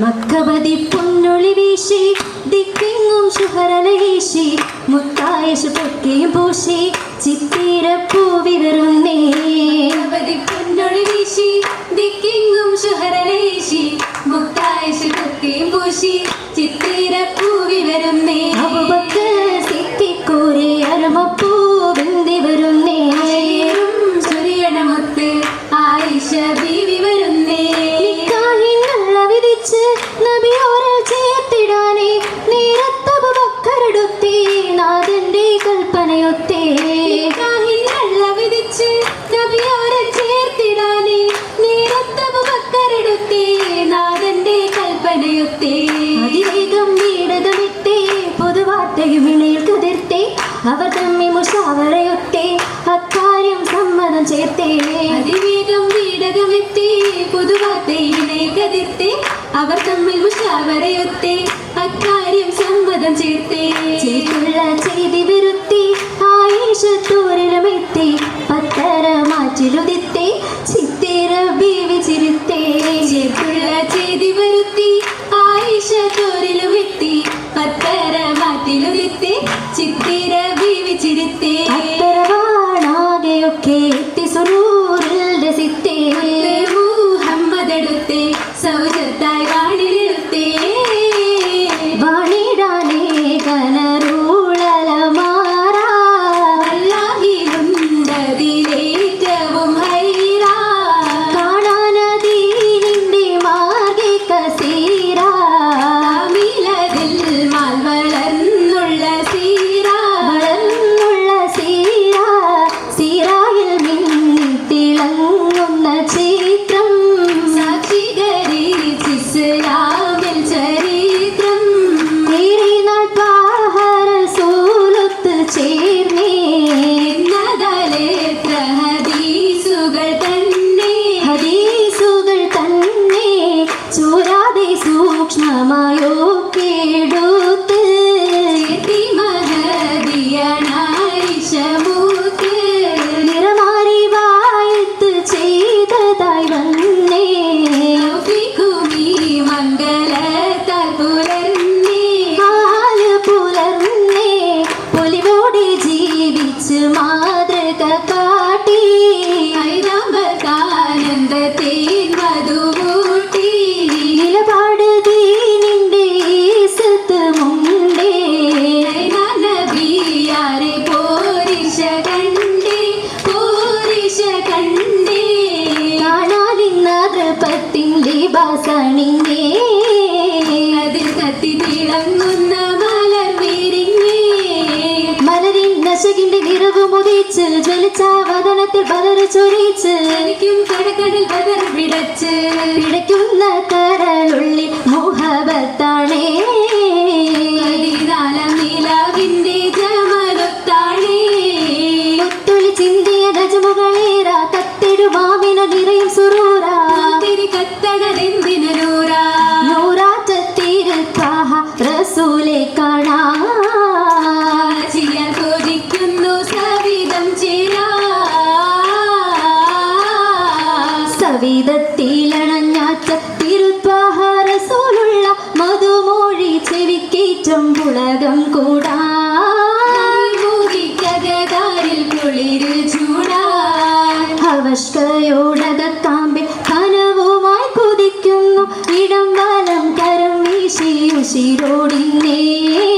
മക്കബതി പൊന്നൊളി വീശി ദിക്കിങ്ങും ശുഹരലീശി മുത്തായശു പൊക്കെയും പൂശി ചിത്തീര പൂവിതറുന്നേ പൊന്നൊളി വീശി ദിക്കിങ്ങും ശുഹരലേശി മുത്തായശ പൊക്കെയും പൂശി ചിത്തിര പൂവി കൽപ്പനയൊത്തേ നിക്കാഹിനുള്ള വിധിച്ച് നബിയോരെ ചേർത്തിടാനേ നേരത്തബുബക്കരെടുത്തേ നാഥന്റെ കൽപ്പനയൊത്തേ. അതിവേഗം വീടകമിട്ടേ പൊതുവാർത്തയും ഇണയിൽ കതിർത്തേ അവർ തമ്മി മുഷാവറയൊത്തേ അക്കാര്യം സമ്മതം ചേർത്തേ. അതിവേഗം വീടകമെത്തി പുതുവാർത്തയിലെ കതിർത്തെ അവർ തമ്മിൽ മുഷാവറയൊത്തെ അക്കാര്യം സമ്മതം ചേർത്തേ. ചേർത്തുള്ള ചെയ്തി എത്തി പത്തര മാറ്റിലുദിത്തേ വദനത്തിൽ ബദർ ചൊരിച്ച് എനിക്കും കടക്കടൽ ബദർ പിടച്ച് പിടയ്ക്കുന്ന കരളുള്ളിൽ മോഹബത്താണേ സവിധത്തിലണഞ്ഞാറ്റ തിരുത്വാഹ റസൂലുള്ള മധുമൊഴി ചെവിക്കേറ്റം പുളകം കൂടാ. മൂകിക്കകതാരിൽ കുളിര് ചൂടാ. അവഷ്കയോടകക്കാമ്പിൽ കനവുമായി കുതിക്കുന്നു. ഇടം വലം കരം വീശി ഉശിരോടിന്നേ.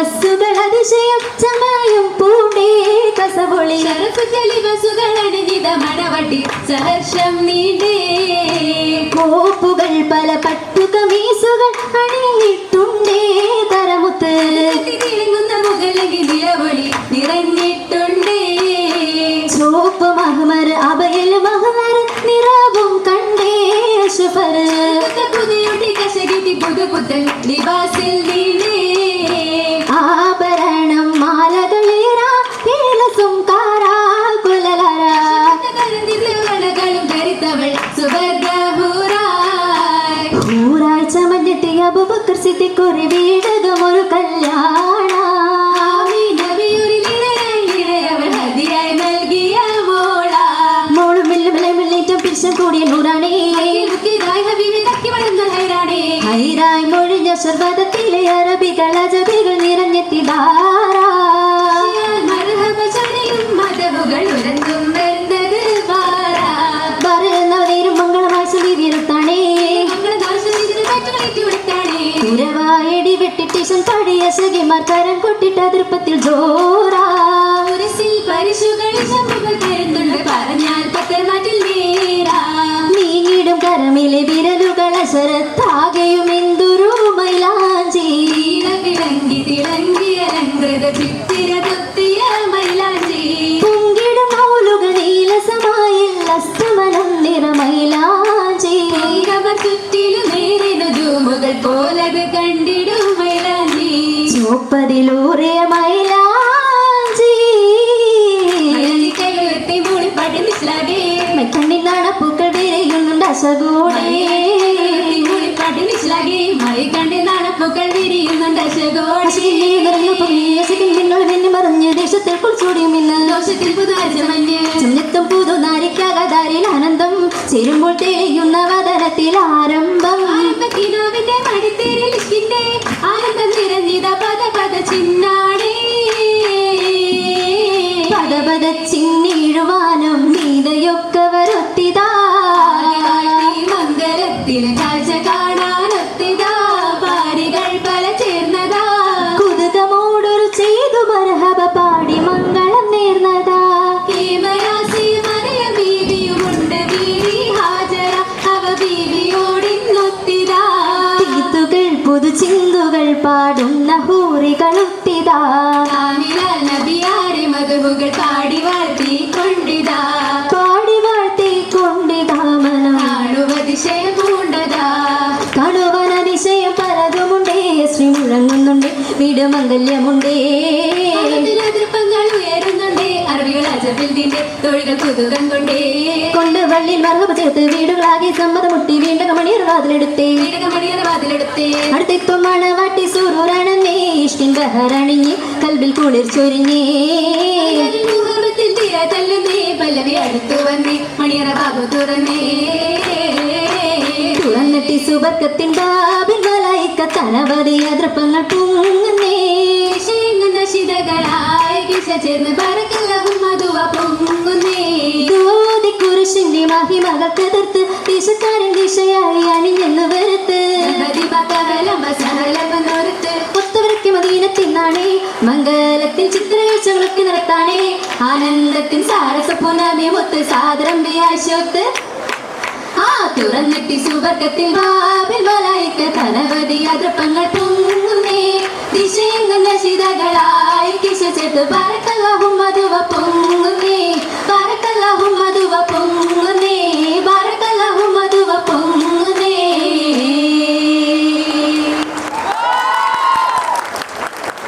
കസുകൾ അതിശയം ചമയും പൂണ്ടേ തെളിവസുകൾ അണിഞ്ഞിത മണവട്ടി സഹർഷം നീണ്ടേ. കോപ്പുകൾ പല പട്ടുകമീസുകൾ അണിഞ്ഞിട്ടുണ്ടേ സിദ്ദിഖൊരു വീടകം ഒരു കല്യാണ. കൂടിയ നൂറാണേ. ഹൈറായി മൊഴിഞ്ഞ സർവതത്തിലെ അറബികൾ അജബികൾ നിറഞ്ഞെത്തി ധാരാ പറയുന്നവരേരും ഉരവായടി വെട്ടിട്ടീശൻ പടിയ സഖിമാർ കരം കൊട്ടിട്ട അതിർപ്പത്തിൽ ജോറാ. പറഞ്ഞാൽ പത്തരമാറ്റിൽ നേരാ. നീങ്ങിടും കരമിലെ വിരലുകൾ അശരത്താകെയും എന്തൊരു മൈലാഞ്ചി. തിളങ്ങി തിളങ്ങിയ ചിത്തിര ഇന്ന് ദോഷത്തിൽ പുതാഴ്ച മഞ്ഞ് ചെന്നെത്തും പുതു നാരിക്കാകാരിൽ ആനന്ദം ചേരുമ്പോൾ തെളിയുന്ന വദനത്തിൽ ആരംഭം. ആനന്ദം നിറഞ്ഞിത പദ പദ ചിന്നാടേ ചിന്നീഴുവാനും നീതയൊക്കെ വരുത്തിതാ. മന്ദരത്തിൽ കാഴ്ച അജബിന്റെ തൊഴികൾ കൊണ്ടേ കൊണ്ട് ചേർത്ത് വീടുകളാകെ വീണ്ടും മണിയർ വാതിലെടുത്തേ. അടുത്തിപ്പം മണവാട്ടി സുറൂരാണെന്നേ. ഇഷ്ടിൻ ബഹറണിഞ്ഞ് കൽബിൽ കുളിർ ചൊരിഞ്ഞേ. തല്ലുന്നേ. പല്ലവി അടുത്തു വന്നേ. മണിയറ ബാബു തുറന്നേ. തുറന്നിട്ടി സുബർക്കത്തിൻ ബാബിൽ മലായിക്ക തനവധി അതൃപ്പങ്ങൾ പൊങ്ങുന്നേ ശിതകളായി ചേർന്ന് പറക്കല്ലവും മദീനത്തിന്നാണേ മംഗലത്തിൻ ചിത്രകാഴ്ചകളൊക്കെ നടത്താണേ. ആനന്ദത്തിൻ സാരസ പുനമിയൊത്ത് സാദരംബിയാശോത്ത് ആ തുറന്നിട്ടി സുവർഗത്തിൽ ബാബിൽ മലായിക്ക തനവധി അതൃപ്പങ്ങൾ പൊങ്ങുന്നേ. ദിശയെങ്ങുന്ന ശിതകളായി കിശ ചേർത്ത് പൊങ്ങുന്നേ